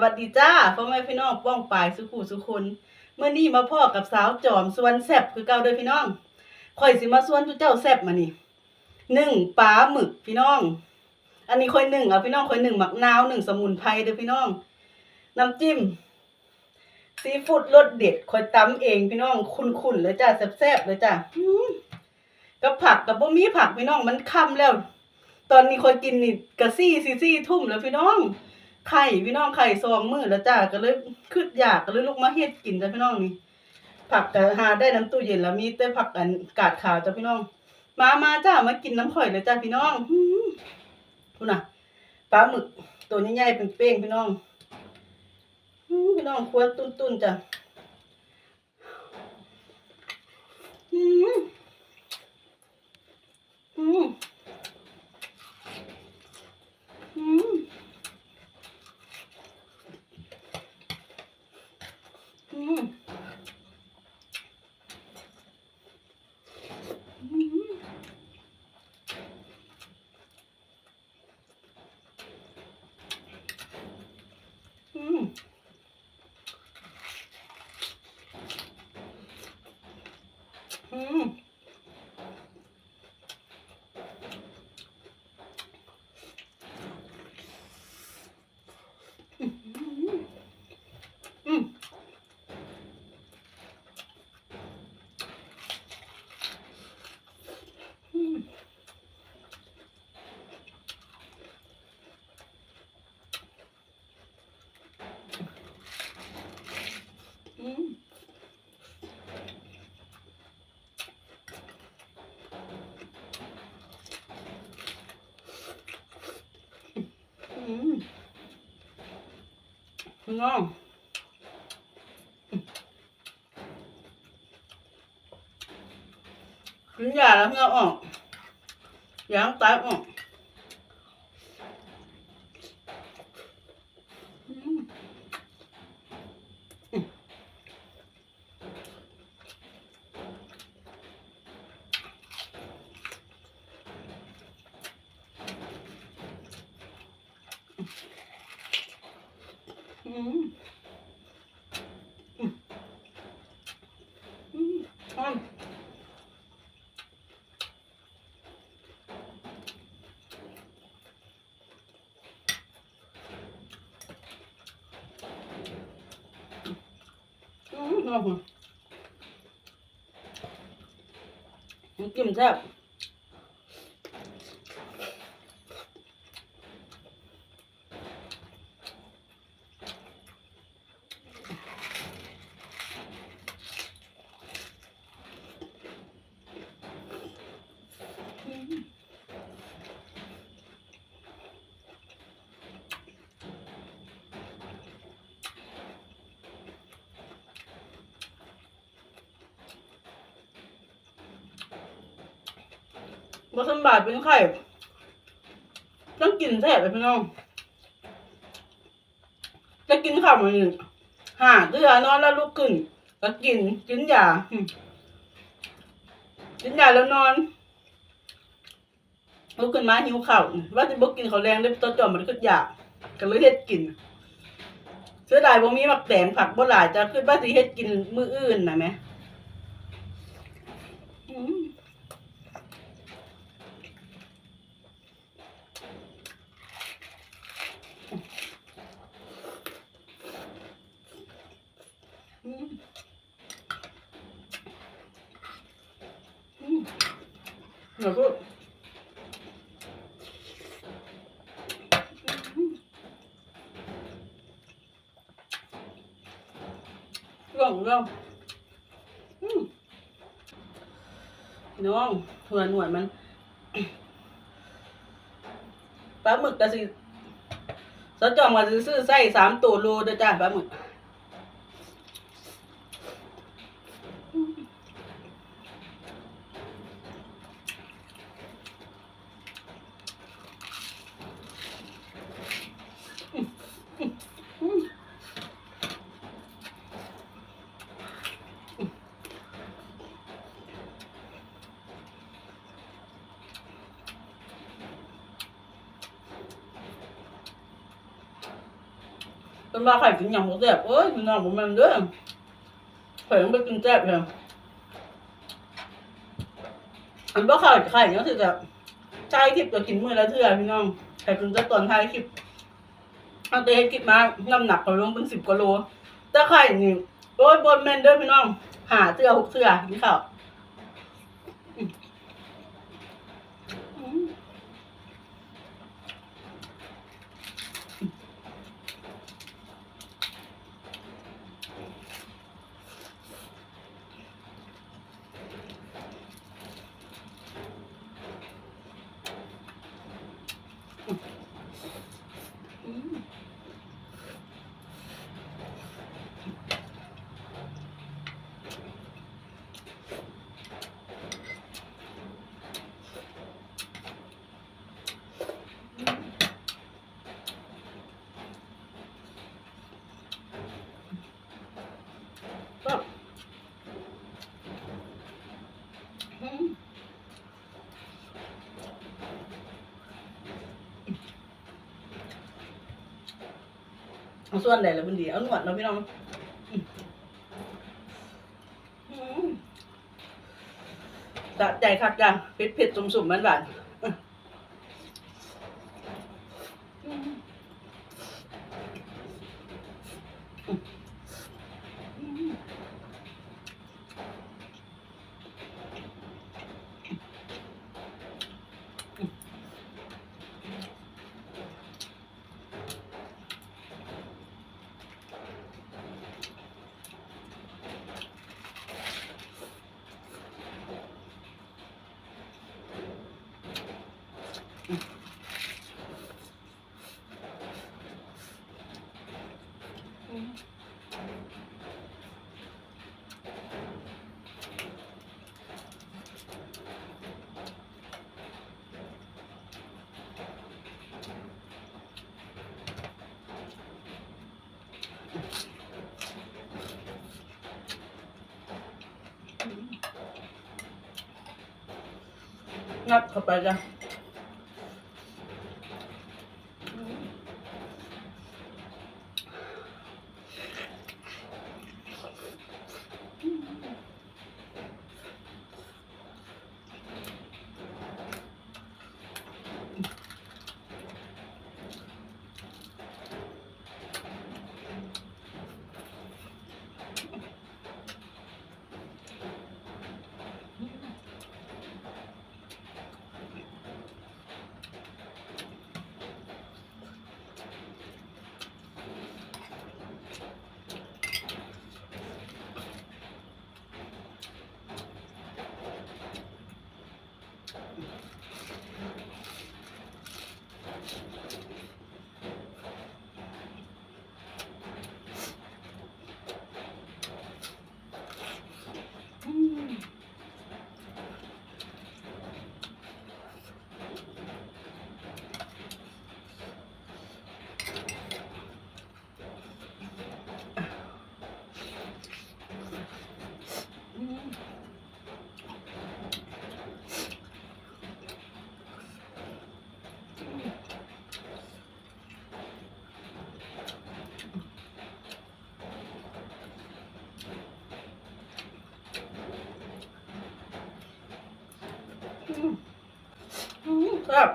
สวัสดีจ้าพ่อแม่พี่น้องป้องปายสุขุสุคนเมื่อนี้มาพ่อกับสาวจอมสวนแซบคือเก่าเด้อพี่น้องข่อยสิมาสวนทุเจ้าแซบมานี่หนึ่งปลาหมึกพี่น้อง อันนี้ข่อยหนึ่งเอาพี่น้องข่อยหนึ่งหมักนาวหนึ่งสมุนไพรเด้อพี่น้อง น้ำจิ้มซีฟู้ดรสเด็ดข่อยตำเองพี่น้องคุ้นๆเลยจ้าแซบๆเลยจ้ากับผักกับบ่มีผักพี่น้องมันค่ำแล้ว ตอนนี้ข่อยกินนี่กะซี่ซี่ซี่ทุ่มแล้วพี่น้อง ไข่พี่น้องไข่ซองมือแล้วจ้าก็เลยคืดอยากก็เลยลุกมาเฮ็ดกินจ้ะพี่น้องนี่ผักก็หาได้น้ำตู้เย็นแล้วมีแต่ผักอันกาดขาวจ้ะพี่น้อง มามาจ้ามากินน้ำข่อยเลยจ้าพี่น้องอื้อพูน่ะปลาหมึกตัวใหญ่ๆเป็นเป้งพี่น้องพี่น้องควรตุ้นๆจ้ะอืมอืมอืม อืมอืมอืมอืมอืม อืมอืมอืม น้องกินยาแล้วเงาออกยางตายออกอืมอืมอืมอืมอืม อืมน้ำมันกินแซ่บอืม บ่สำบายเป็นไข่ต้องกินแซ่บไปพี่น้องจะกินข้าวมื้อนี้หาเดือนอนแล้วลุกขึ้นก็กินกินยากินยาแล้วนอนลุกขึ้นมาหิวข้าวว่าสิบ่กินข้าวแรงได้ตัวจอมมันก็อยากก็เลยเฮ็ดกินเสียดายบ่มีมักแตงผักบ่หลายจะคิดว่าสิเฮ็ดกินมื้ออื่นนะแหมอืม อืมอืม แล้วก็ร่องร่องพี่น้องหัวหนวดมันปลาหมึกกระสิสะจอมาสิซื้อไส้สามตัวโลเด้อจ้าปลาหมึก อ เป็นว่าไข่กินยังบ่แซ่บเอ้ยพี่น้องบ่แม่นเด้อข่อยยังไปกินแซ่บเลยอันบ่ข่าวไข่ยังสิแบบใช้คลิปก็กินมื้อละเทื่อพี่น้องไข่กินแต่ตอนท้ายคลิปเอาแต่เฮ็ดคลิปมาน้ำหนักก็ลงเป็น10กว่าโลแต่ไข่นี่โอ้ยบ่แมนเด้อพี่น้องหาเทื่อหกเทื่อกินข้าวอืมอืม ก็อืม เอาส่วนใดแล้วมันดี เอาหนวดเนาะพี่น้องอืมอืมสะใจคักจ้ะเผ็ดเผ็ดสุ่มสุ่มมันหวานๆ งับเข้าไปจ้ะอืมอืมอืม อืมครับ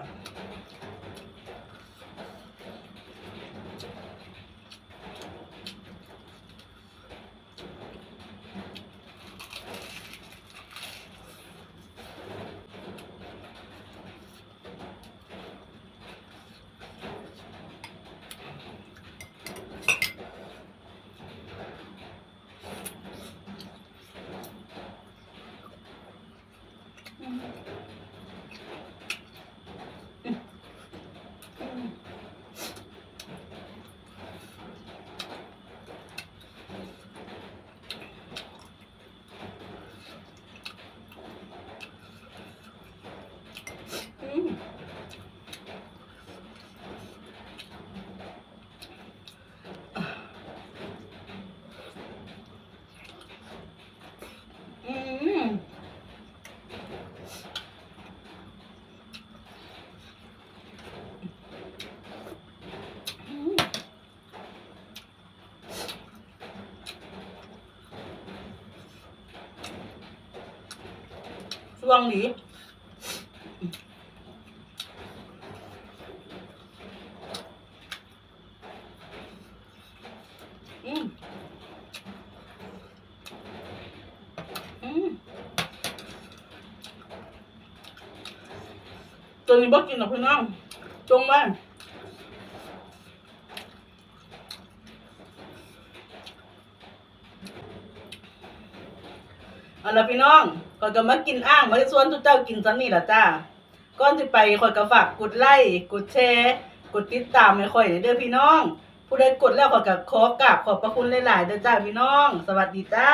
อืม ช่ วงนี้อืมอืมตัวนี้บ่กินหรอกพี่น้องจงไว้เอาละพี่น้อง ข่อยก็มากินอ่างมาได้ชวนทุกเจ้ากินซันนี่ล่ะจ้าก่อนที่ไปข่อยก็ฝากกดไลค์กดแชร์กดติดตามให้ข่อยเด้อพี่น้อง ผู้ใดกดแล้วข่อยก็ขอกราบขอบพระคุณหลายๆเด้อจ้าพี่น้อง สวัสดีจ้า